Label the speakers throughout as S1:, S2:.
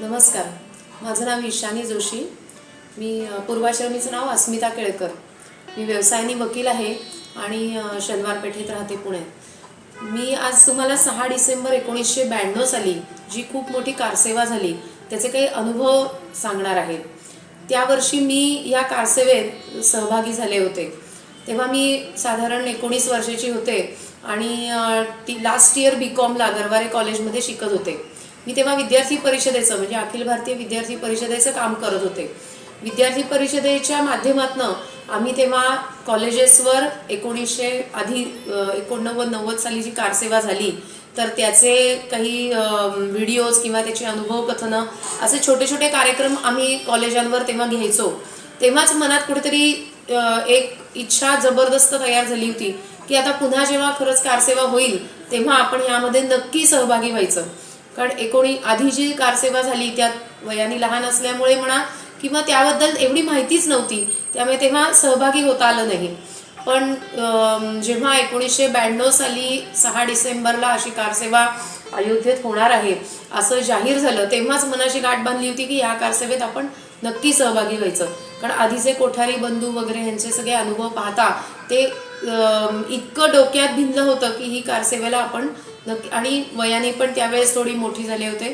S1: नमस्कार. माझं नाव ईशानी जोशी. मी पूर्वाश्रमीचं नाव अस्मिता केळकर. मी व्यवसायानी वकील आहे आणि शनिवार पेठेत राहते पुणे. मी आज तुम्हाला सहा डिसेंबर एकोणीसशे ब्याण्णव साली जी खूप मोठी कारसेवा झाली त्याचे काही अनुभव सांगणार आहे. त्या वर्षी मी या कारसेवेत सहभागी झाले होते. तेव्हा मी साधारण एकोणीस वर्षाची होते आणि ती लास्ट इयर बी कॉमला गरवारे कॉलेजमध्ये शिकत होते. मी तेव्हा विद्यार्थी परिषदेचं म्हणजे अखिल भारतीय विद्यार्थी परिषदेचं काम करत होते. विद्यार्थी परिषदेच्या माध्यमातनं आम्ही तेव्हा कॉलेजेसवर एकोणीसशे आधी एकोणनव्वद नव्वद साली जी कारसेवा झाली तर त्याचे काही व्हिडिओज किंवा त्याची अनुभव कथनं असे छोटे छोटे कार्यक्रम आम्ही कॉलेजांवर तेव्हा घ्यायचो. तेव्हाच मनात कुठेतरी एक इच्छा जबरदस्त तयार झाली होती की आता पुन्हा जेव्हा खरंच कारसेवा होईल तेव्हा आपण यामध्ये नक्की सहभागी व्हायचं. कारण एकोणी आधी जी कारसेवा झाली त्यात वयाने लहान असल्यामुळे म्हणा किंवा त्याबद्दल एवढी माहितीच नव्हती त्यामुळे तेव्हा सहभागी होता आलं नाही. पण जेव्हा एकोणीसशे ब्याण्णव साली सहा डिसेंबरला अशी कारसेवा अयोध्येत होणार आहे असं जाहीर झालं तेव्हाच मनाची गाठ बांधली होती की या कारसेवेत आपण नक्की सहभागी व्हायचं. कारण आधीचे कोठारी बंधू वगैरे यांचे सगळे अनुभव पाहता ते इतकं डोक्यात भिनलं होतं की ही कारसेवेला आपण नक्की. आणि वयाने पण त्यावेळेस थोडी मोठी झाले होते.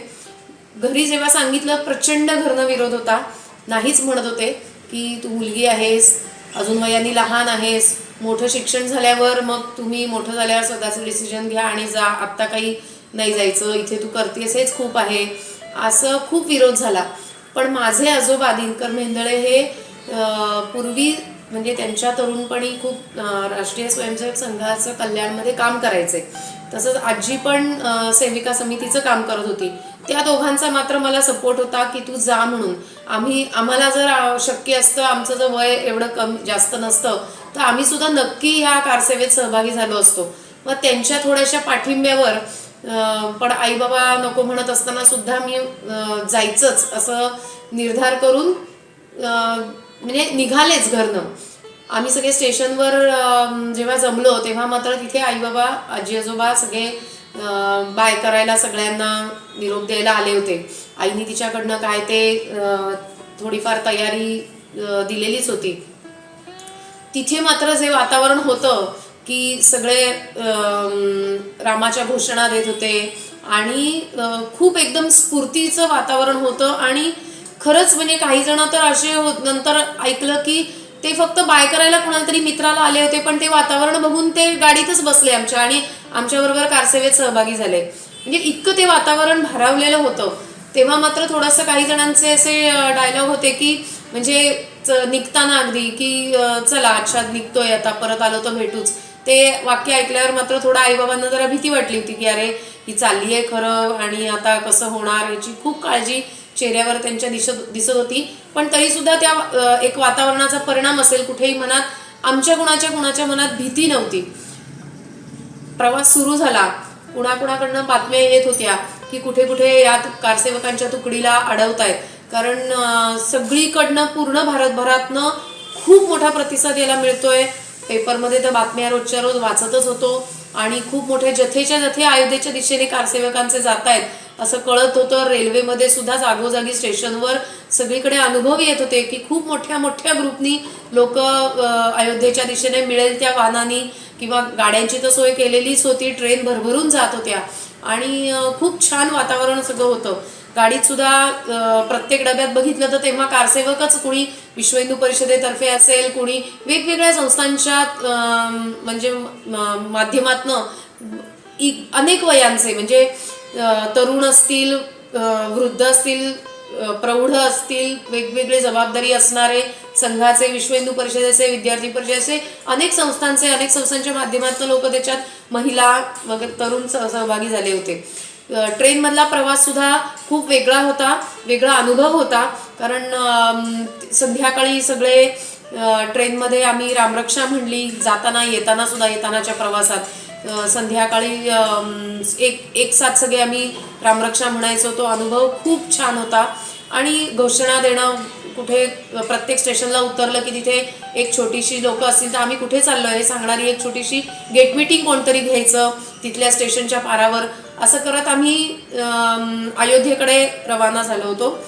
S1: घरी जेव्हा सांगितलं प्रचंड घरनं विरोध होता. नाहीच म्हणत होते की तू मुलगी आहेस अजून वयाने लहान आहेस. मोठं शिक्षण झाल्यावर मग तुम्ही मोठं झाल्यावर स्वतःचं डिसिजन घ्या आणि जा. आत्ता काही नाही जायचं. इथे तू करतेस हेच खूप आहे. असं खूप विरोध झाला. पण माझे आजोबा दिनकर मेंदळे हे पूर्वी म्हणजे त्यांच्या तरुणपणी खूप राष्ट्रीय स्वयंसेवक संघाचं कल्याणमध्ये काम करायचे. तसंच आजी पण सेविका समितीचं काम करत होती. त्या दोघांचा मात्र मला सपोर्ट होता की तू जा म्हणून. आम्ही आम्हाला जर शक्य असतं आमचं जर वय एवढं कमी जास्त नसतं तर आम्ही सुद्धा नक्की ह्या कारसेवेत सहभागी झालो असतो. मग त्यांच्या थोड्याशा पाठिंब्यावर पण आई बाबा नको म्हणत असताना सुद्धा मी जायचंच असं निर्धार करून म्हणजे निघालेच घरनं. आम्ही सगळे स्टेशनवर जेव्हा जमलो तेव्हा मात्र तिथे आई बाबा आजी आजोबा सगळे बाय करायला सगळ्यांना निरोप द्यायला आले होते. आईने तिच्याकडनं काय ते थोडीफार तयारी दिलेलीच होती. तिथे मात्र जे वातावरण होतं की सगळे रामाच्या घोषणा देत होते आणि खूप एकदम स्फूर्तीचं वातावरण होतं आणि खरंच म्हणजे काही जण तर असे हो नंतर ऐकलं की ते फक्त बाय करायला कुणाला तरी मित्राला आले होते पण ते वातावरण बघून ते गाडीतच बसले आमच्या आणि आमच्याबरोबर कारसेवेत सहभागी झाले. म्हणजे इतकं ते वातावरण भारावलेलं होतं. तेव्हा मात्र थोडंसं काही जणांचे असे डायलॉग होते की म्हणजे च- निघताना अगदी की चला अच्छा निघतोय आता परत आलो तर भेटूच. ते वाक्य ऐकल्यावर मात्र थोडं आईबाबांना जरा भीती वाटली होती की अरे ही चालली आहे खरं आणि आता कसं होणार याची खूप काळजी चेहऱ्यावर त्यांच्या दिसत दिसत होती. पण तरी सुद्धा त्या एक वातावरणाचा परिणाम असेल कुठेही मनात आमच्या कुणाच्या कुणाच्या मनात भीती नव्हती. प्रवास सुरू झाला. कुणाकुणाकडनं बातम्या येत होत्या की कुठे कुठे या कारसेवकांच्या तुकडीला अडवतायत. कारण सगळीकडनं पूर्ण भारतभरातनं खूप मोठा प्रतिसाद याला मिळतोय. पेपरमध्ये तर बातम्या रोजच्या रोज वाचतच होतो आणि खूप मोठे जथेच्या जथे अयोध्येच्या दिशेने कारसेवकांचे जात आहेत असं कळत होतं. रेल्वेमध्ये सुद्धा जागोजागी स्टेशनवर सगळीकडे अनुभव येत होते की खूप मोठ्या मोठ्या ग्रुपनी लोक अयोध्येच्या दिशेने मिळेल त्या वाहनांनी किंवा गाड्यांची तर सोय केलेलीच होती. ट्रेन भरभरून जात होत्या. आणि खूप छान वातावरण सगळं होतं. गाडीत सुद्धा प्रत्येक डब्यात बघितलं तर तेव्हा कारसेवकच कुणी विश्व हिंदू परिषदेतर्फे असेल कुणी वेगवेगळ्या संस्थांच्या म्हणजे माध्यमातनं इ- अनेक वयांचे म्हणजे तरुण असतील वृद्ध असतील प्रौढ असतील वेगवेगळे जबाबदारी असणारे संघाचे विश्व हिंदू परिषदेचे विद्यार्थी परिषदेचे अनेक संस्थांचे अनेक संस्थांच्या माध्यमातून लोक त्याच्यात महिला वगैरे तरुण सह- सहभागी झाले होते. ट्रेनमधला प्रवास सुद्धा खूप वेगळा होता वेगळा अनुभव होता. कारण संध्याकाळी सगळे ट्रेनमध्ये आम्ही रामरक्षा म्हणली जाताना येताना सुद्धा येतानाच्या प्रवासात. संध्याकाळी एक एक साथ सगळे आम्ही रामरक्षा म्हणायचो. तो अनुभव खूप छान होता. आणि घोषणा देणं कुठे प्रत्येक स्टेशनला उतरलं की तिथे एक छोटीशी लोक असतील तर आम्ही कुठे चाललो हे सांगणारी एक छोटीशी गेट मीटिंग कोणतरी घ्यायचं तिथल्या स्टेशनच्या पारावर. असं करत आम्ही अयोध्येकडे रवाना झालो होतो.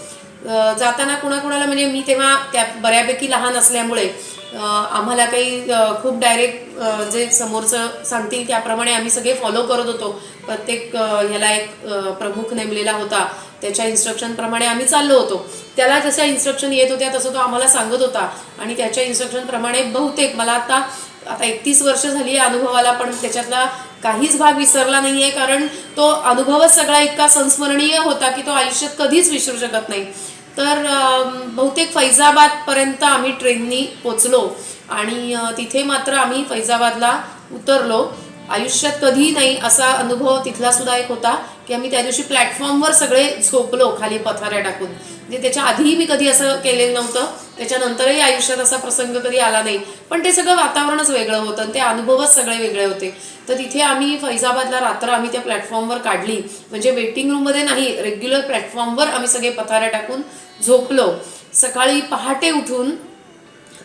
S1: जाताना कुणाकुणाला म्हणजे मी तेव्हा त्या बऱ्यापैकी लहान असल्यामुळे आम्हाला काही खूप डायरेक्ट जे समोरचं सांगतील त्याप्रमाणे आम्ही सगळे फॉलो करत होतो. प्रत्येक ह्याला एक प्रमुख नेमलेला होता. त्याच्या इन्स्ट्रक्शनप्रमाणे आम्ही चाललो होतो. त्याला जशा इन्स्ट्रक्शन येत होत्या तसं तो आम्हाला सांगत होता. आणि त्याच्या इन्स्ट्रक्शनप्रमाणे बहुतेक मला आता आता एकतीस वर्ष झाली आहे अनुभवाला पण त्याच्यातला काहीच भाग विसरला नाहीये कारण तो अनुभवच सगळा इतका संस्मरणीय होता की तो आयुष्यात कधीच विसरू शकत नाही. तर बहुतेक फैजाबादपर्यंत आम्ही ट्रेननी पोचलो आणि तिथे मात्र आम्ही फैजाबादला उतरलो. आयुष्यात कधी नाही असा अनुभव तिथला सुद्धा एक होता की आम्ही त्या दिवशी प्लॅटफॉर्मवर सगळे झोपलो खाली पथाऱ्या टाकून. म्हणजे त्याच्या आधीही मी कधी असं केलेलं नव्हतं. त्याच्यानंतरही आयुष्यात असा प्रसंग कधी आला नाही. पण ते सगळं वातावरणच वेगळं होतं आणि ते अनुभवच सगळे वेगळे होते. तर तिथे आम्ही फैजाबादला रात्र आम्ही त्या प्लॅटफॉर्मवर काढली. म्हणजे वेटिंग रूममध्ये नाही रेग्युलर प्लॅटफॉर्मवर आम्ही सगळे पथाऱ्या टाकून झोपलो. सकाळी पहाटे उठून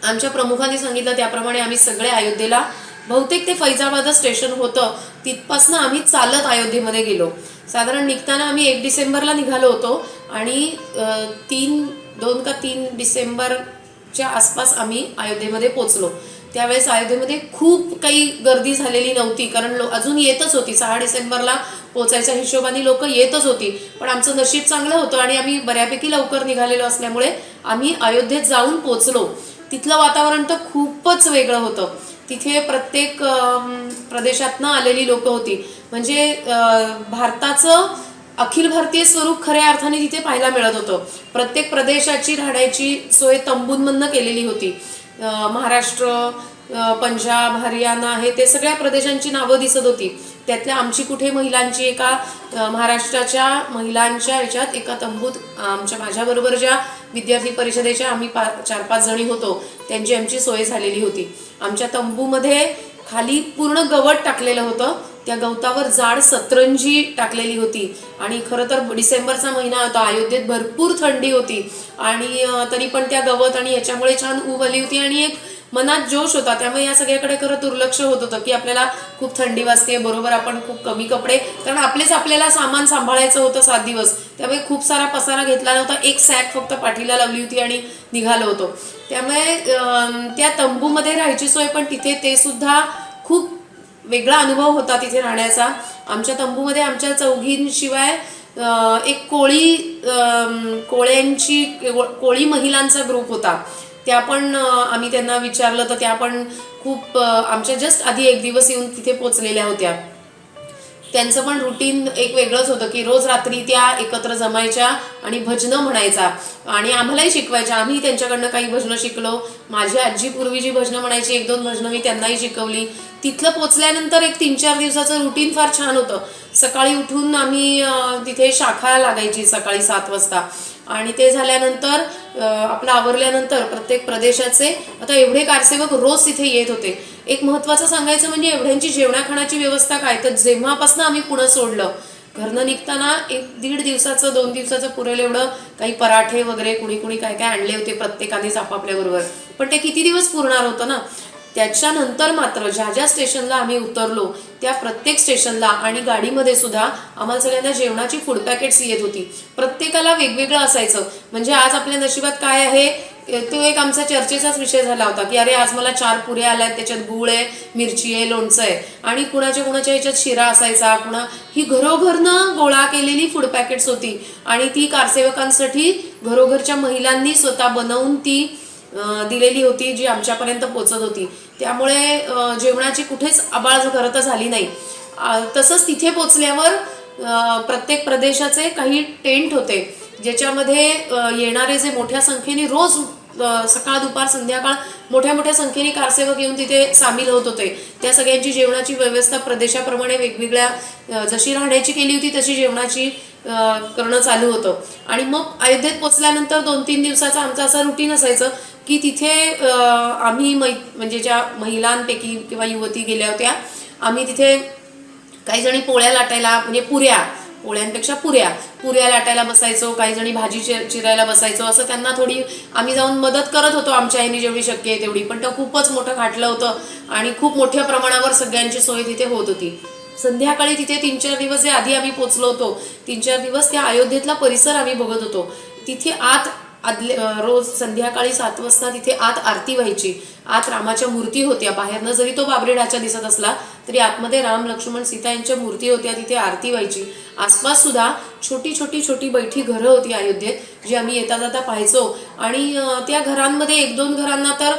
S1: आमच्या प्रमुखांनी सांगितलं त्याप्रमाणे आम्ही सगळे अयोध्येला बहुतेक ते फैजाबाद स्टेशन होतं. तिथपासनं आम्ही चालत अयोध्येमध्ये गेलो. साधारण निघताना आम्ही एक डिसेंबरला निघालो होतो आणि तीन दोन का तीन डिसेंबर च्या आसपास आम्ही अयोध्येमध्ये पोचलो त्यावेळेस अयोध्येमध्ये खूप काही गर्दी झालेली नव्हती कारण लो अजून येतच होती. सहा डिसेंबरला पोचायच्या हिशोबाने लोक येतच होती. पण आमचं नशीब चांगलं होतं आणि आम्ही बऱ्यापैकी लवकर निघालेलो असल्यामुळे आम्ही अयोध्येत जाऊन पोचलो तिथलं वातावरण तर खूपच वेगळं होतं. तिथे प्रत्येक प्रदेशातनं आलेली लोक होती. म्हणजे भारताचं अखिल भारतीय स्वरूप खऱ्या अर्थाने तिथे पाहायला मिळत होतं. प्रत्येक प्रदेशाची राहण्याची सोय तंबूंमधनं केलेली होती. महाराष्ट्र पंजाब हरियाणा हे ते सगळ्या प्रदेशांची नावं दिसत होती. त्यातल्या आमची कुठे महिलांची एका महाराष्ट्राच्या महिलांच्या याच्यात एका तंबूत आमच्या माझ्याबरोबर ज्या विद्यार्थी परिषदेच्या आम्ही पा चार पाच जणी होतो त्यांची आमची सोय झालेली होती. आमच्या तंबूमध्ये खाली पूर्ण गवत टाकलेलं होतं. त्या गवतावर जाड सतरंजी टाकलेली होती. आणि खरं तर डिसेंबरचा महिना होता अयोध्येत भरपूर थंडी होती. आणि तरी पण त्या गवत आणि याच्यामुळे छान ऊब आली होती आणि एक मनात जोश होता. त्यामुळे या सगळ्याकडे खरं दुर्लक्ष होत होतं की आपल्याला खूप थंडी वाजते बरोबर आपण खूप कमी कपडे कारण आपलेच आपल्याला सामान सांभाळायचं होतं सात दिवस. त्यामुळे खूप सारा पसारा घेतला नव्हता एक सॅक फक्त पाठीला लावली होती आणि निघालो होतो. त्यामुळे त्या तंबूमध्ये राहायची सोय पण तिथे ते सुद्धा खूप वेगळा अनुभव होता तिथे राहण्याचा. आमच्या तंबूमध्ये आमच्या चौघींशिवाय एक कोळी कोळ्यांची कोळी महिलांचा ग्रुप होता. त्या पण आम्ही त्यांना विचारलं तर त्या पण खूप आमच्या जस्ट आधी एक दिवस येऊन तिथे पोचलेल्या होत्या. त्यांचं पण रुटीन एक वेगळंच होतं की रोज रात्री त्या एकत्र जमायच्या आणि भजनं म्हणायचा. आणि आम्हालाही शिकवायच्या. आम्ही त्यांच्याकडनं काही भजनं शिकलो. माझी आजी पूर्वी जी भजनं म्हणायची. एक दोन भजनं मी त्यांनाही शिकवली. तिथलं पोचल्यानंतर एक तीन चार दिवसाचं रुटीन फार छान होतं. सकाळी उठून आम्ही तिथे शाखा लागायची सकाळी सात वाजता. आणि ते झाल्यानंतर आपलं आवरल्यानंतर प्रत्येक प्रदेशाचे आता एवढे कारसेवक रोज तिथे येत होते. एक महत्वाचं सांगायचं म्हणजे एवढ्यांची जेवणाखाण्याची व्यवस्था काय? तर जेव्हापासून आम्ही पुणं सोडलं घरनं निघताना एक दीड दिवसाचं दोन दिवसाचं पुरेल एवढं काही पराठे वगैरे कुणी कुणी काय काय आणले होते प्रत्येकानेच आपापल्याबरोबर पण ते किती दिवस पुरणार होतं ना? त्याच्यानंतर मात्र ज्या ज्या स्टेशनला आम्ही उतरलो त्या प्रत्येक स्टेशनला आणि गाडीमध्ये सुद्धा आम्हाला सगळ्यांना जेवणाची फूड पॅकेट्स येत होती. प्रत्येकाला वेगवेगळं असायचं. म्हणजे आज आपल्या नशिबात काय आहे? तो एक आमचा चर्चेचाच विषय झाला होता की अरे आज मला चार पुऱ्या आल्या आहेत त्याच्यात गूळ आहे मिरची आहे लोणचं आहे. आणि कुणाच्या कुणाच्या याच्यात शिरा असायचा कुणा ही घरोघरनं गोळा केलेली फूड पॅकेट्स होती. आणि ती कारसेवकांसाठी घरोघरच्या महिलांनी स्वतः बनवून ती दिलेली होती जी आमच्यापर्यंत पोचत होती. त्यामुळे जेवणाची कुठेच आबाळ करत झाली नाही. तसंच तिथे पोचल्यावर प्रत्येक प्रदेशाचे काही टेंट होते. ज्याच्यामध्ये येणारे जे मोठ्या संख्येने रोज सकाळ दुपार संध्याकाळ मोठ्या मोठ्या संख्येने कारसेवक येऊन तिथे सामील होत होते. त्या सगळ्यांची जेवणाची व्यवस्था प्रदेशाप्रमाणे वेगवेगळ्या जशी राहण्याची केली होती तशी जेवणाची करणं चालू होतं. आणि मग अयोध्येत पोचल्यानंतर दोन तीन दिवसाचा आमचा असा रुटीन असायचं की तिथे आम्ही मै म्हणजे ज्या महिलांपैकी किंवा युवती गेल्या होत्या आम्ही तिथे काही जणी पोळ्या लाटायला म्हणजे पुऱ्या पोळ्यांपेक्षा पुऱ्या. पुऱ्या लाटायला बसायचो काही जणी भाजी चि- चिरायला बसायचो असं त्यांना थोडी आम्ही जाऊन मदत करत होतो आमच्या आईने जेवढी शक्य आहे तेवढी. पण ते खूपच मोठं खाटलं होतं आणि खूप मोठ्या प्रमाणावर सगळ्यांची सोय तिथे होत होती. संध्याकाळी तिथे तीन चार दिवस जे आधी आम्ही पोचलो होतो. तीन चार दिवस त्या अयोध्येतला परिसर आम्ही बघत होतो. तिथे आत आदले रोज संध्याकाळी सात वाजता तिथे आत आरती व्हायची. आत रामाच्या मूर्ती होत्या. बाहेरनं जरी तो बाबरी ढाचा दिसत असला तरी आतमध्ये राम लक्ष्मण सीता यांच्या मूर्ती होत्या. तिथे आरती व्हायची. आसपास सुद्धा छोटी छोटी छोटी बैठी घरं होती अयोध्येत जी आम्ही येता जाता पाहायचो. आणि त्या घरांमध्ये एक दोन घरांना तर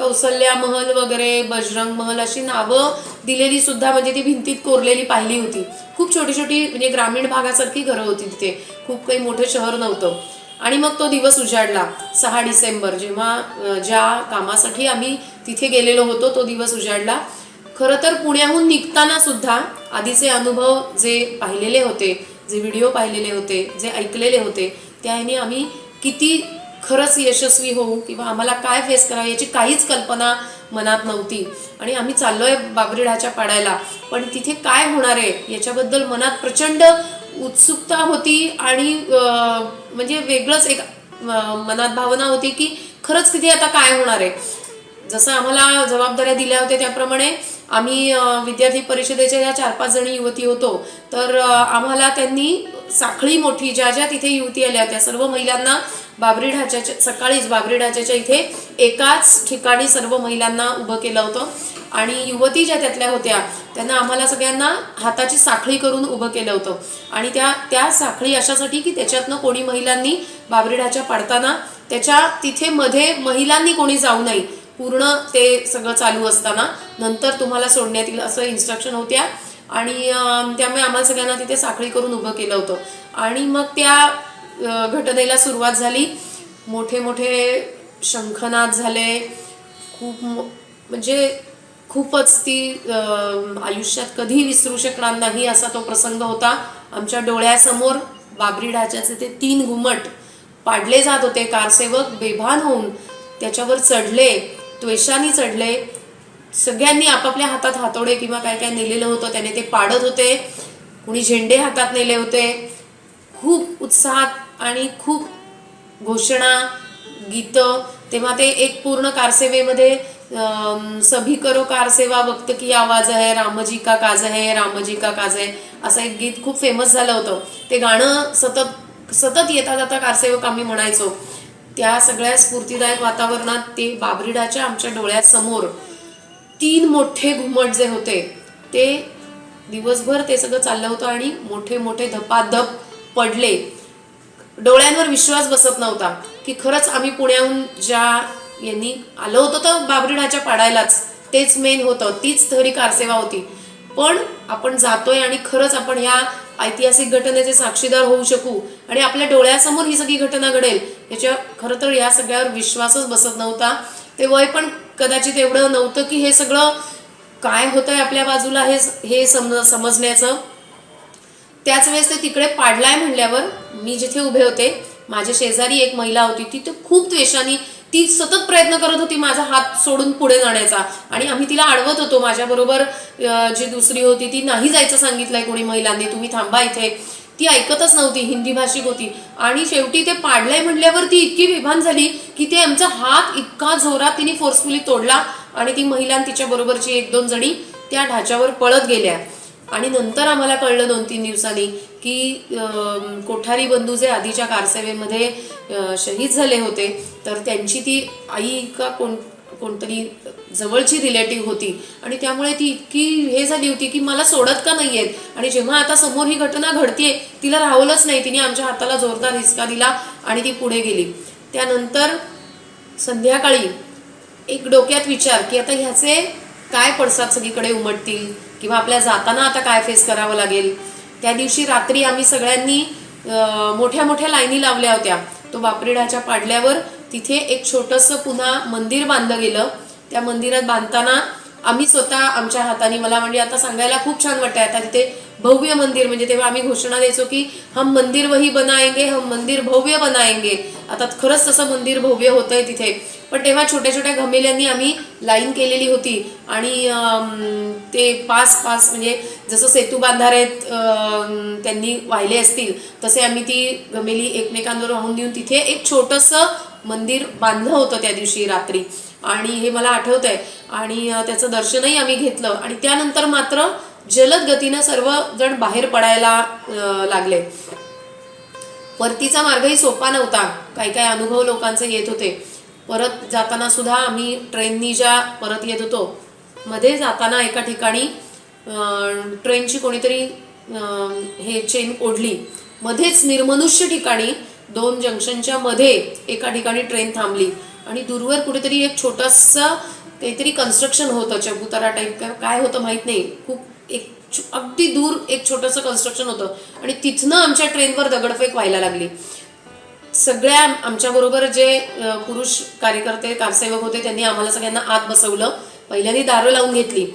S1: कौसल्या महल वगैरे बजरंग महल अशी नावं दिलेली सुद्धा म्हणजे ती भिंतीत कोरलेली पाहिली होती. खूप छोटी छोटी म्हणजे ग्रामीण भागासारखी घरं होती तिथे. खूप काही मोठं शहर नव्हतं. आणि मग तो दिवस उजाडला. सहा डिसेंबर जेव्हा ज्या कामासाठी आम्ही तिथे गेलेलो होतो तो दिवस उजाडला. खरं तर पुण्याहून निघताना सुद्धा आधीचे अनुभव जे पाहिलेले होते जे व्हिडिओ पाहिलेले होते जे ऐकलेले होते त्याने आम्ही किती खरंच यशस्वी होऊ किंवा आम्हाला काय फेस करावं याची काहीच कल्पना मनात नव्हती. आणि आम्ही चाललोय आहे बाबरीडाच्या पाडायला. पण तिथे काय होणार आहे याच्याबद्दल मनात प्रचंड उत्सुकता होती आणि म्हणजे वेगळंच एक मनात भावना होती की खरंच तिथे आता काय होणार आहे. जसं आम्हाला जबाबदाऱ्या दिल्या होत्या त्याप्रमाणे आम्ही विद्यार्थी परिषदेच्या ज्या चार पाच जणी युवती होतो. तर आम्हाला त्यांनी साखळी मोठी ज्या ज्या तिथे युवती आल्या त्या सर्व महिलांना बाबरी ढाच्याच्या सकाळीच बाबरी ढाच्याच्या इथे एकाच ठिकाणी सर्व महिलांना उभं केलं होतं. आणि युवती ज्या त्यातल्या होत्या त्यांना आम्हाला सगळ्यांना हाताची साखळी करून उभं केलं होतं. आणि त्या त्या साखळी अशासाठी की त्याच्यातनं कोणी महिलांनी बाबरी ढाच्या पाडताना त्याच्या तिथे मध्ये महिलांनी कोणी जाऊ नये. पूर्ण ते सगळं चालू असताना नंतर तुम्हाला सोडण्यात येईल असं इन्स्ट्रक्शन होत्या. आणि त्यामुळे आम्हाला सगळ्यांना तिथे साखळी करून उभं केलं होतं. आणि मग त्या घटनेला सुरुवात झाली. मोठे मोठे शंखनाद झाले. खूप मो- म्हणजे खूपच ती आयुष्यात कधी विसरू शकणार नाही असा तो प्रसंग होता. आमच्या डोळ्यासमोर बाबरी ढाच्याचे ते तीन घुमट पाडले जात होते. कारसेवक बेभान होऊन त्याच्यावर चढले त्वेषाने चढले. सगळ्यांनी आपापल्या हातात हातोडे किंवा काय काय नेलेलं होतं त्याने ते पाडत होते. कुणी झेंडे हातात नेले होते. खूप उत्साहात आणि खूप घोषणा गीतं तेव्हा ते एक पूर्ण कारसेवेमध्ये सभी करो कारसेवा वक्त की आवाज आहे रामजी का काज आहे रामजी का काज आहे असं एक गीत खूप फेमस झालं होतं. ते गाणं सतत सतत येता जाता कारसेवक आम्ही म्हणायचो. त्या सगळ्या स्फूर्तीदायक वातावरणात ते बाबरीडाच्या आमच्या डोळ्यासमोर तीन मोठे घुमट जे होते ते दिवसभर ते सगळं चाललं होतं आणि मोठे मोठे धपाधप पडले. डोळ्यांवर विश्वास बसत नव्हता की खरंच आम्ही पुण्याहून ज्या यांनी आलो होतो तर बाबरीडाच्या पाडायलाच तेच मेन होतं तीच थरी कारसेवा होती. पण आपण जातोय आणि खरंच आपण ह्या ऐतिहासिक घटनेचे साक्षीदार होऊ शकू आणि आपल्या डोळ्यासमोर ही सगळी घटना घडेल याच्या खरं तर या सगळ्यावर विश्वासच बसत नव्हता. ते वय पण कदाचित एवढं नव्हतं की हे सगळं काय होतंय आपल्या बाजूला हे हे समज समजण्याचं. त्याच वेळेस ते तिकडे पाडलाय म्हणल्यावर मी जिथे उभे होते माझ्या शेजारी एक महिला होती ती तर खूप द्वेषाने ती सतत प्रयत्न करत होती माझा हात सोडून पुढे जाण्याचा. आणि आम्ही तिला अडवत होतो माझ्याबरोबर जी दुसरी होती ती नाही जायचं सांगितलंय कोणी महिलांनी तुम्ही थांबा इथे. ती ऐकतच नव्हती हिंदी भाषिक होती. आणि शेवटी ते पाडलंय म्हणल्यावर ती इतकी विभान झाली की ते आमचा हात इतका जोरात तिने फोर्सफुली तोडला आणि ती महिला तिच्याबरोबरची तिच्या बरोबरची एक दोन जणी त्या ढाच्यावर पळत गेल्या. आणि नंतर आम्हाला कळलं दोन तीन दिवसांनी की कोठारी बंधू जे आधीच्या कारसेवेमध्ये शहीद झाले होते तर त्यांची ती आई का कोण कोणतरी जवळची रिलेटिव्ह होती. आणि त्यामुळे ती इतकी हे झाली होती की मला सोडत का नाही आहेत आणि जेव्हा आता समोर ही घटना घडतीये तिला राहवलंच नाही. तिने आमच्या हाताला जोरदार हिसका दिला आणि ती पुढे गेली. त्यानंतर संध्याकाळी एक डोक्यात विचार की आता ह्याचे काय पडसाद सगळीकडे उमटतील? किंवा आपल्या जाताना आता काय फेस करावं लागेल? त्या दिवशी रात्री आम्ही सगळ्यांनी मोठ्या मोठ्या लाईनी लावल्या होत्या. तो बापरीडाच्या पाडल्यावर तिथे एक छोटंसं पुन्हा मंदिर बांधलं गेलं. त्या मंदिरात बांधताना आम्ही स्वतः आमच्या हाताने मला म्हणजे आता सांगायला खूप छान वाटतंय. आता तिथे भव्य मंदिर म्हणजे तेव्हा आम्ही घोषणा द्यायचो की हम मंदिर वही बनाएंगे हम मंदिर भव्य बनाएंगे. आता खरंच तसं मंदिर भव्य होतंय तिथे. पण तेव्हा छोट्या छोट्या घमेल्यांनी आम्ही लाईन केलेली होती. आणि ते पास पास म्हणजे जसं सेतू बांधारेत त्यांनी वाहिले असतील तसे आम्ही ती घमेली एकमेकांवर वाहून देऊन तिथे एक छोटंसं मंदिर बांधलं होतं त्या दिवशी रात्री. आणि हे मला आठवत आहे आणि त्याचं दर्शनही आम्ही घेतलं. आणि त्यानंतर मात्र जलद गतीनं सर्वजण बाहेर पडायला लागले. परतीचा मार्गही सोपा नव्हता. काही काही अनुभव लोकांचे येत होते. परत जाताना सुद्धा आम्ही ट्रेननी ज्या परत येत होतो मध्ये जाताना एका ठिकाणी ट्रेनची कोणीतरी हे चेन ओढली. मध्येच निर्मनुष्य ठिकाणी दोन जंक्शनच्या मध्ये एका ठिकाणी ट्रेन थांबली. आणि दूरवर कुठेतरी एक छोटंसं काहीतरी कन्स्ट्रक्शन होतं चबुतारा टाईप काय होतं माहीत नाही. खूप एक अगदी दूर एक छोटंसं कन्स्ट्रक्शन होतं. आणि तिथनं आमच्या ट्रेनवर दगडफेक व्हायला लागली. सगळ्या आमच्याबरोबर जे पुरुष कार्यकर्ते कारसेवक होते त्यांनी आम्हाला सगळ्यांना आत बसवलं. पहिल्यांदा दारं लावून घेतली.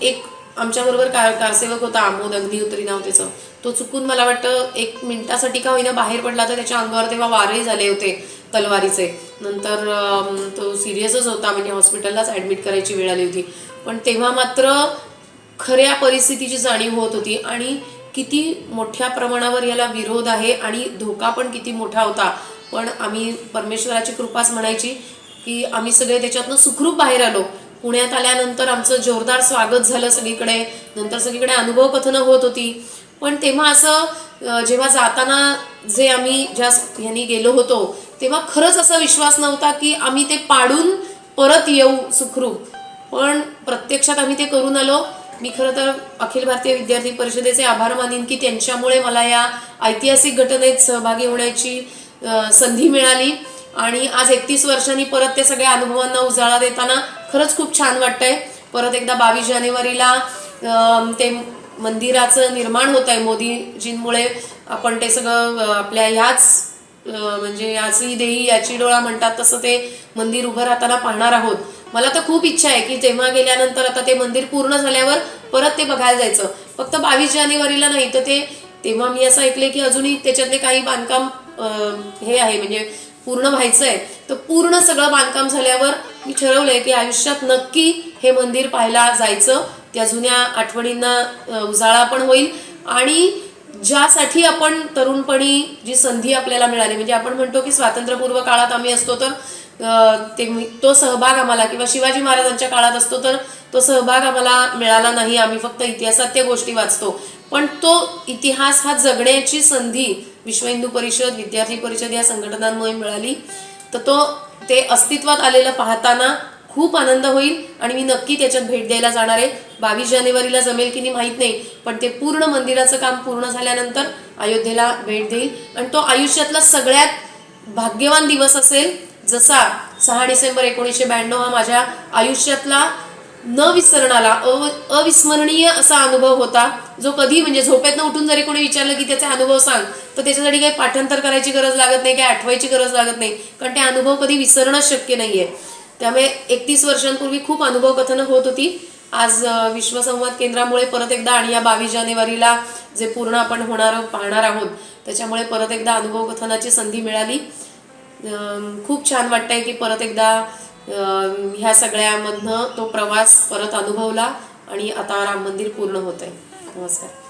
S1: एक आमच्याबरोबर कार कारसेवक होता आमोद अग्निहोत्री नाव त्याचं. तो चुकून मला वाटतं एक मिनिटासाठी का होईना बाहेर पडला तर त्याच्या अंगावर तेव्हा वारही झाले होते तलवारीचे. नंतर तो सिरियसच होता म्हणजे हॉस्पिटललाच ॲडमिट करायची वेळ आली होती. पण तेव्हा मात्र खऱ्या परिस्थितीची जाणीव होत होती आणि किती मोठ्या प्रमाणावर याला विरोध आहे आणि धोका पण किती मोठा होता. पण आम्ही परमेश्वराची कृपाच म्हणायची की आम्ही सगळे त्याच्यातनं सुखरूप बाहेर आलो. पुण्यात आल्यानंतर आमचं जोरदार स्वागत झालं सगळीकडे. नंतर सगळीकडे अनुभव कथनं होत होती. पण तेव्हा असं जेव्हा जाताना जे आम्ही ज्या ह्यांनी गेलो होतो तेव्हा खरंच असा विश्वास नव्हता की आम्ही ते पाडून परत येऊ सुखरूप. पण प्रत्यक्षात आम्ही ते करून आलो. मी खरं तर अखिल भारतीय विद्यार्थी परिषदेचे आभार मानीन की त्यांच्यामुळे मला या ऐतिहासिक घटनेत सहभागी होण्याची संधी मिळाली. आणि आज एकतीस वर्षांनी परत त्या सगळ्या अनुभवांना उजाळा देताना खरंच खूप छान वाटतंय. परत एकदा बावीस जानेवारीला ते मंदिराचं निर्माण होत आहे मोदीजींमुळे. आपण ते सगळं आपल्या ह्याच म्हणजे याची देही याची डोळा म्हणतात तसं ते मंदिर उभं राहताना पाहणार आहोत. मला तर खूप इच्छा आहे की तेव्हा गेल्यानंतर आता ते मंदिर पूर्ण झाल्यावर परत ते बघायला जायचं. फक्त बावीस जानेवारीला नाही तर ते तेव्हा मी असं ऐकले की अजूनही त्याच्यातले काही बांधकाम हे आहे म्हणजे पूर्ण व्हायचं आहे. तर पूर्ण सगळं बांधकाम झाल्यावर मी ठरवलंय की आयुष्यात नक्की हे मंदिर पाहायला जायचं. त्या जुन्या आठवणींना उजाळा पण होईल आणि ज्यासाठी आपण तरुणपणी जी संधी आपल्याला मिळाली म्हणजे आपण म्हणतो की स्वातंत्र्यपूर्व काळात आम्ही असतो तर ते तो सहभाग आम्हाला किंवा शिवाजी महाराजांच्या काळात असतो तर तो सहभाग आम्हाला मिळाला नाही. आम्ही फक्त इतिहासात त्या गोष्टी वाचतो. पण तो इतिहास हा जगण्याची संधी विश्व हिंदू परिषद विद्यार्थी परिषद या संघटनांमुळे मिळाली. तर तो ते अस्तित्वात आलेलं पाहताना खूप आनंद होईल आणि मी नक्की त्याच्यात भेट द्यायला जाणार आहे. बावीस जानेवारीला जमेल की नाही माहीत नाही पण ते पूर्ण मंदिराचं काम पूर्ण झाल्यानंतर अयोध्येला भेट देईल. आणि तो आयुष्यातला सगळ्यात भाग्यवान दिवस असेल जसा सहा डिसेंबर एकोणीसशे ब्याण्णव हा माझ्या आयुष्यातला न विसरणारा अव अविस्मरणीय असा अनुभव होता. जो कधी म्हणजे झोपेतनं उठून जरी कोणी विचारलं की त्याचा अनुभव सांग तर त्याच्यासाठी काही पाठांतर करायची गरज लागत नाही काही आठवायची गरज लागत नाही. कारण ते अनुभव कधी विसरणंच शक्य नाही आहे त्यामुळे एकतीस वर्षांपूर्वी खूप अनुभव कथनं होत होती. आज विश्वसंवाद केंद्रामुळे परत एकदा आणि या बावीस जानेवारीला जे पूर्ण आपण होणार पाहणार आहोत त्याच्यामुळे परत एकदा अनुभव कथनाची संधी मिळाली. खूप छान वाटतंय की परत एकदा ह्या सगळ्यामधनं तो प्रवास परत अनुभवला आणि आता राम मंदिर पूर्ण होत आहे नमस्कार.